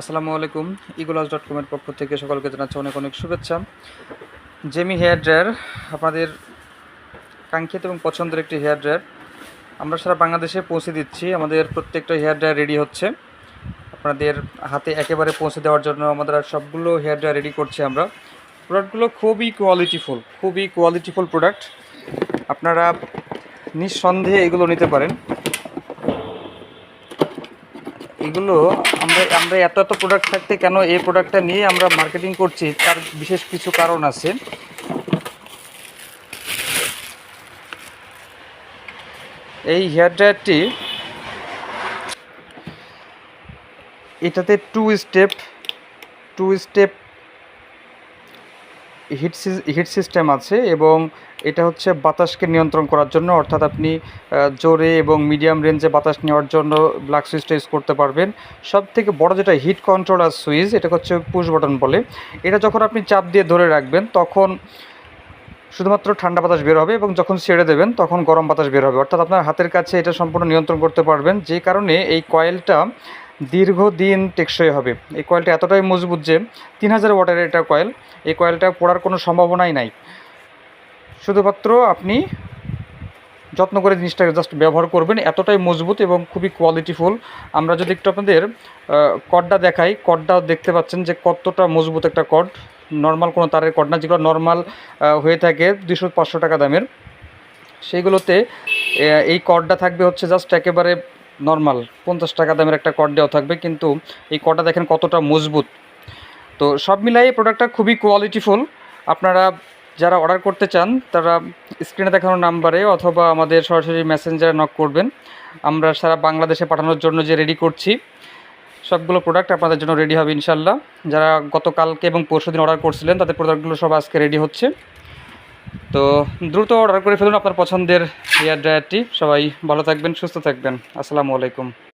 আসসালামু আলাইকুম ইগুলাস ডট কমের পক্ষ থেকে সকলকে জানাচ্ছি অনেক অনেক শুভেচ্ছা। জেমি হেয়ার ড্রায়ার আপনাদের কাঙ্ক্ষিত এবং পছন্দের একটি হেয়ার ড্রায়ার আমরা সারা বাংলাদেশে পৌঁছে দিচ্ছি, আমাদের প্রত্যেকটা হেয়ার ড্রায়ার রেডি হচ্ছে। আপনাদের হাতে একেবারে পৌঁছে দেওয়ার জন্য আমাদের সবগুলো হেয়ার ড্রায়ার রেডি করছি আমরা। প্রোডাক্টগুলো খুবই কোয়ালিটিফুল খুবই কোয়ালিটিফুল প্রোডাক্ট আপনারা নিঃসন্দেহে এগুলো নিতে পারেন। এগুলো আমরা আমরা এত এত প্রোডাক্ট থাকতে কেন এই প্রোডাক্টটা নিয়ে আমরা মার্কেটিং করছি? তার বিশেষ কিছু কারণ আছে। এই হেয়ার ড্রায়ারটি এটাতে two step two step heat heat system আছে এবং এটা হচ্ছে বাতাসকে নিয়ন্ত্রণ করার জন্য, অর্থাৎ আপনি জোরে এবং মিডিয়াম রেঞ্জে বাতাস নেওয়ার জন্য ব্ল্যাক সুইচটা ইউজ করতে পারবেন। সব থেকে বড় যেটা হিট কন্ট্রোলার সুইচ এটা হচ্ছে পুশ বাটন বলে। এটা যখন আপনি চাপ দিয়ে ধরে রাখবেন, তখন শুধুমাত্র ঠান্ডা বাতাস বের হবে এবং যখন ছেড়ে দেবেন, তখন গরম বাতাস বের হবে। অর্থাৎ আপনার হাতের কাছে এটা সম্পূর্ণ নিয়ন্ত্রণ করতে পারবেন। যে কারণে এই কয়েলটা দীর্ঘদিন টেকসই হবে। এই কয়েলটা এতটাই মজবুত যে তিন হাজার ওয়াটের এটা কয়েল, এই কয়েলটা পড়ার কোনো সম্ভাবনাই নাই। শুধুমাত্র আপনি যত্ন করে জিনিসটাকে জাস্ট ব্যবহার করবেন, এতটাই মজবুত এবং খুবই কোয়ালিটিফুল আমরা যদি একটু আপনাদের কর্ডটা দেখাই কর্ডটা দেখতে পাচ্ছেন যে কতটা মজবুত একটা কর্ড নর্মাল কোনো তারের কর্ড না, যেগুলো নর্মাল হয়ে থাকে দুশো পাঁচশো টাকা দামের। সেইগুলোতে এই কর্ডটা থাকবে হচ্ছে জাস্ট একেবারে নর্মাল পঞ্চাশ টাকা দামের একটা কর্ড দেওয়া থাকবে, কিন্তু এই কর্ডটা দেখেন কতটা মজবুত। তো সব মিলাই এই প্রোডাক্টটা খুবই কোয়ালিটিফুল আপনারা যারা অর্ডার করতে চান, তারা স্ক্রিনে দেখানো নাম্বারে অথবা আমাদের সরাসরি মেসেঞ্জারে নক করবেন। আমরা সারা বাংলাদেশে পাঠানোর জন্য যে রেডি করছি, সবগুলো প্রোডাক্ট আপনাদের জন্য রেডি হবে ইনশাল্লাহ যারা গতকালকে এবং পরশু দিন অর্ডার করছিলেন, তাদের প্রোডাক্টগুলো সব আজকে রেডি হচ্ছে। তো দ্রুত অর্ডার করে ফেলুন আপনার পছন্দের হেয়ার ড্রায়ারটি সবাই ভালো থাকবেন, সুস্থ থাকবেন। আসসালামু আলাইকুম।